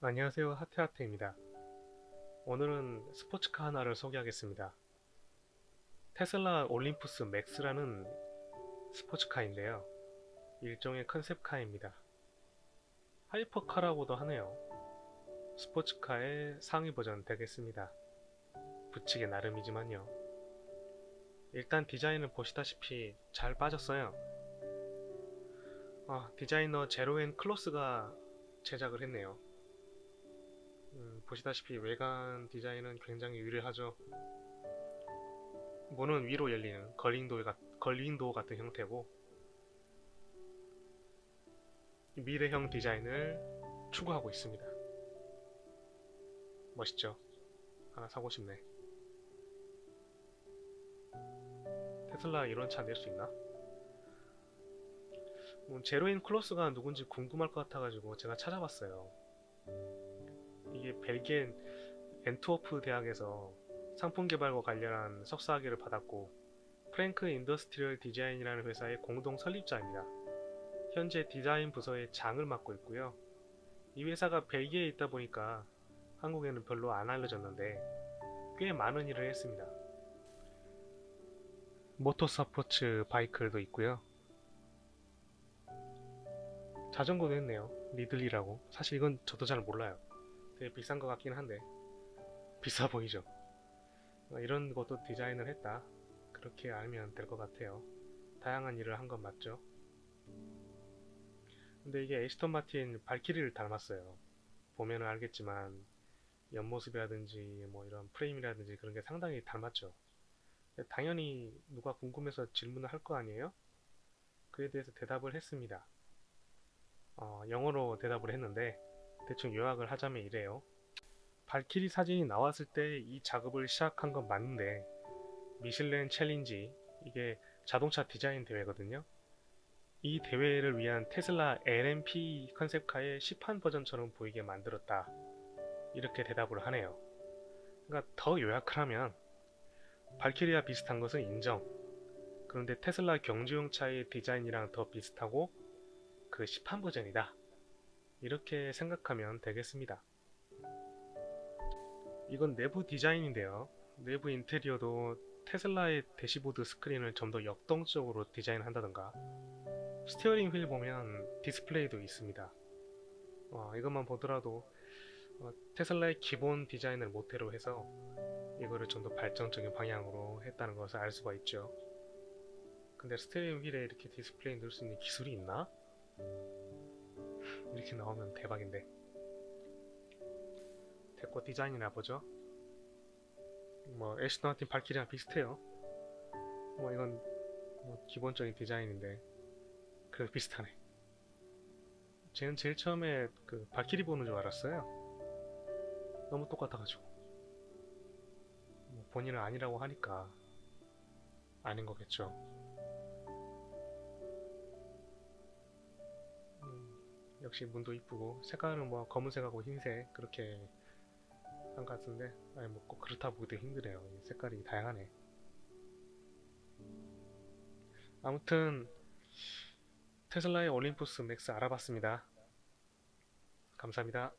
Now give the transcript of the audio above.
안녕하세요 하트하트입니다. 오늘은 스포츠카 하나를 소개하겠습니다. 테슬라 올림푸스 맥스라는 스포츠카인데요. 일종의 컨셉카입니다. 하이퍼카라고도 하네요. 스포츠카의 상위 버전 되겠습니다. 붙이기 나름이지만요. 일단 디자인을 보시다시피 잘 빠졌어요. 아, 디자이너 제로앤 클로스가 제작을 했네요. 음, 보시다시피 외관 디자인은 굉장히 유려하죠. 문은 위로 열리는 걸링도, 같, 걸링도 같은 형태고 미래형 디자인을 추구하고 있습니다. 멋있죠? 하나 사고 싶네. 테슬라 이런 차 낼 수 있나? 뭐 제로인 클로스가 누군지 궁금할 것 같아가지고 제가 찾아봤어요. 이게 벨기에 엔트워프 대학에서 상품 개발과 관련한 석사학위를 받았고 프랭크 인더스트리얼 디자인이라는 회사의 공동 설립자입니다. 현재 디자인 부서의 장을 맡고 있고요. 이 회사가 벨기에에 있다 보니까 한국에는 별로 안 알려졌는데 꽤 많은 일을 했습니다. 모터 스포츠 바이크도 있고요. 자전거도 했네요. 리들리라고. 사실 이건 저도 잘 몰라요. 되게 비싼 것 같긴 한데 비싸 보이죠. 어, 이런 것도 디자인을 했다. 그렇게 알면 될 것 같아요. 다양한 일을 한 건 맞죠. 근데 이게 에스턴 마틴 발키리를 닮았어요. 보면은 알겠지만 옆모습이라든지 뭐 이런 프레임이라든지 그런 게 상당히 닮았죠. 당연히 누가 궁금해서 질문을 할 거 아니에요? 그에 대해서 대답을 했습니다. 어, 영어로 대답을 했는데 대충 요약을 하자면 이래요. 발키리 사진이 나왔을 때 이 작업을 시작한 건 맞는데 미슐랭 챌린지 이게 자동차 디자인 대회거든요. 이 대회를 위한 테슬라 LMP 컨셉카의 시판 버전처럼 보이게 만들었다. 이렇게 대답을 하네요. 그러니까 더 요약을 하면 발키리와 비슷한 것은 인정. 그런데 테슬라 경주용 차의 디자인이랑 더 비슷하고 그 시판 버전이다. 이렇게 생각하면 되겠습니다. 이건 내부 디자인인데요. 내부 인테리어도 테슬라의 대시보드 스크린을 좀 더 역동적으로 디자인한다던가 스티어링 휠 보면 디스플레이도 있습니다. 어, 이것만 보더라도 어, 테슬라의 기본 디자인을 모태로 해서 이거를 좀 더 발전적인 방향으로 했다는 것을 알 수가 있죠. 근데 스티어링 휠에 이렇게 디스플레이 넣을 수 있는 기술이 있나? 이렇게 나오면 대박인데. 데코 디자인이나 보죠. 뭐 애쉬 나틴 발키리랑 비슷해요. 뭐 이건 뭐 기본적인 디자인인데 그래도 비슷하네. 쟤는 제일 처음에 그 발키리 보는 줄 알았어요. 너무 똑같아가지고. 뭐 본인은 아니라고 하니까 아닌 거겠죠. 역시 문도 이쁘고 색깔은 뭐 검은색하고 흰색 그렇게 한 것 같은데 아니 뭐 꼭 그렇다 보기도 힘드네요. 이 색깔이 다양하네. 아무튼 테슬라의 올림푸스 맥스 알아봤습니다. 감사합니다.